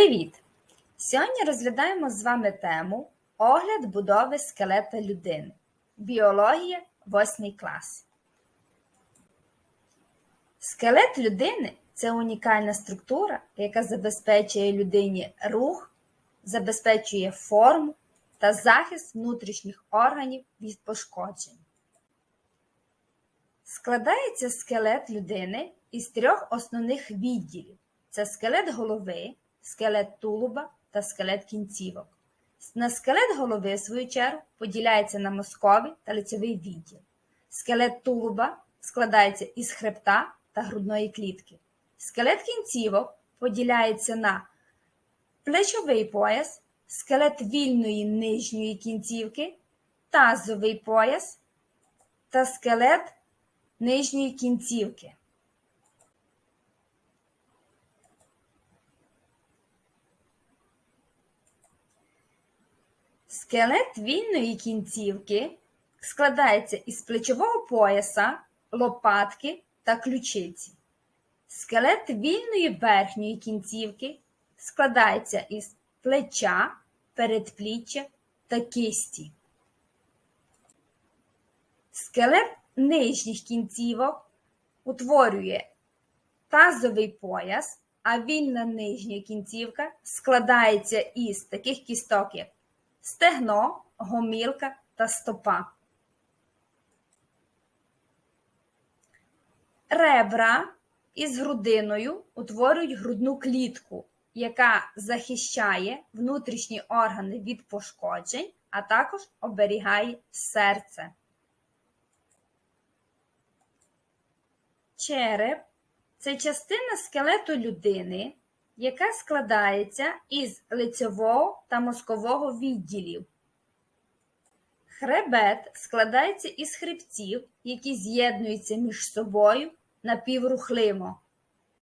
Привіт! Сьогодні розглядаємо з вами тему Огляд будови скелета людини. Біологія 8 клас. Скелет людини це унікальна структура, яка забезпечує людині рух, забезпечує форму та захист внутрішніх органів від пошкоджень. Складається скелет людини із трьох основних відділів: це скелет голови, скелет тулуба та скелет кінцівок. На скелет голови, в свою чергу, поділяється на мозковий та лицьовий відділ. Скелет тулуба складається із хребта та грудної клітки. Скелет кінцівок поділяється на плечовий пояс, скелет вільної нижньої кінцівки, тазовий пояс та скелет нижньої кінцівки. Скелет вільної кінцівки складається із плечового пояса, лопатки та ключиці. Скелет вільної верхньої кінцівки складається із плеча, передпліччя та кисті. Скелет нижніх кінцівок утворює тазовий пояс, а вільна нижня кінцівка складається із таких кісток, як стегно, гомілка та стопа. Ребра із грудиною утворюють грудну клітку, яка захищає внутрішні органи від пошкоджень, а також оберігає серце. Череп це частина скелету людини, яка складається із лицьового та мозкового відділів. Хребет складається із хребців, які з'єднуються між собою напіврухливо.